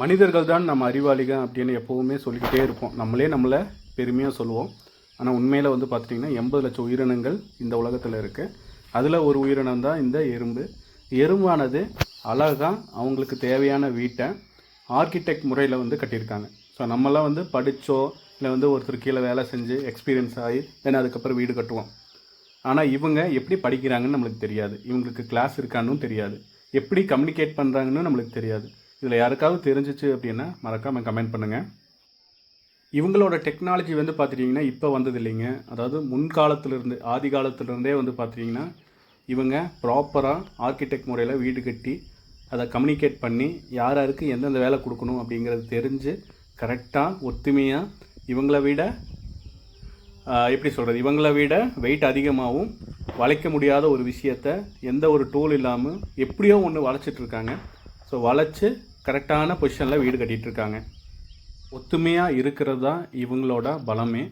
மனிதர்கள் தான் நம்ம அறிவாளிகள் அப்படின்னு எப்போவுமே சொல்லிக்கிட்டே இருப்போம். நம்மளே நம்மளை பெருமையாக சொல்லுவோம். ஆனால் உண்மையில் வந்து பார்த்துட்டிங்கன்னா எண்பது லட்சம் உயிரினங்கள் இந்த உலகத்தில் இருக்குது அதில் ஒரு உயிரினம் தான் இந்த எறும்பு. எறும்பானது அழகாக அவங்களுக்கு தேவையான வீட்டை ஆர்கிடெக்ட் முறையில் வந்து கட்டியிருக்காங்க. ஸோ நம்மலாம் வந்து படித்தோ இல்லை வந்து ஒருத்தர் கீழே வேலை செஞ்சு எக்ஸ்பீரியன்ஸ் ஆகி தென் அதுக்கப்புறம் வீடு கட்டுவோம். ஆனால் இவங்க எப்படி படிக்கிறாங்கன்னு நம்மளுக்கு தெரியாது. இவங்களுக்கு கிளாஸ் இருக்கான்னு தெரியாது. எப்படி கம்யூனிகேட் பண்ணுறாங்கன்னு நம்மளுக்கு தெரியாது. இதில் யாருக்காவது தெரிஞ்சிச்சு அப்படின்னா மறக்காமல் கமெண்ட் பண்ணுங்கள் இவங்களோட டெக்னாலஜி வந்து பார்த்துட்டிங்கன்னா இப்போ வந்தது இல்லைங்க. அதாவது முன்காலத்திலிருந்து ஆதி காலத்திலிருந்தே வந்து பார்த்துட்டிங்கன்னா இவங்க ப்ராப்பராக ஆர்கிடெக்ட் முறையில் வீடு கட்டி அதை கம்யூனிகேட் பண்ணி யார் யாருக்கு எந்தெந்த வேலை கொடுக்கணும் அப்படிங்கிறது தெரிஞ்சு கரெக்டாக ஒத்துமையாக இவங்கள விட எப்படி சொல்கிறது இவங்கள விட வெயிட் அதிகமாகவும் வளைக்க முடியாத ஒரு விஷயத்த எந்த ஒரு டூல் இல்லாமல் எப்படியோ ஒன்று வளைச்சிட்ருக்காங்க இருக்காங்க. ஸோ வளைச்சு கரெக்டான பொசிஷனில் வீடு கட்டிகிட்ருக்காங்க இருக்காங்க ஒத்துமையாக இருக்கிறது தான் இவங்களோட பலமே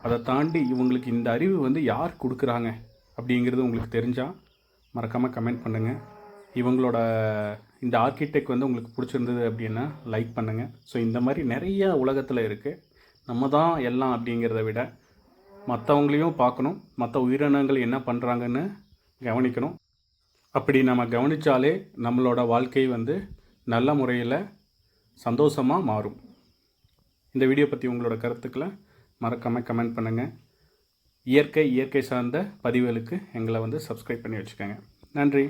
அதை தாண்டி இவங்களுக்கு இந்த அறிவு வந்து யார் கொடுக்குறாங்க அப்படிங்கிறது உங்களுக்கு தெரிஞ்சால் மறக்காமல் கமெண்ட் பண்ணுங்கள் இவங்களோட இந்த ஆர்கிடெக்ட் வந்து உங்களுக்கு பிடிச்சிருந்தது அப்படின்னா லைக் பண்ணுங்கள் ஸோ இந்த மாதிரி நிறைய உலகத்தில் இருக்குது நம்ம தான் எல்லாம் அப்படிங்கிறத விட மற்றவங்களையும் பார்க்கணும். மற்ற உயிரினங்கள் என்ன பண்ணுறாங்கன்னு கவனிக்கணும். அப்படி நம்ம கவனித்தாலே நம்மளோட வாழ்க்கை வந்து நல்ல முறையில் சந்தோஷமாக மாறும். இந்த வீடியோ பற்றி உங்களோட கருத்துக்களை மறக்காமல் கமெண்ட் பண்ணுங்கள் இயற்கை இயற்கை சார்ந்த பதிவுகளுக்கு எங்களை வந்து சப்ஸ்கிரைப் பண்ணி வச்சுக்கோங்க. நன்றி.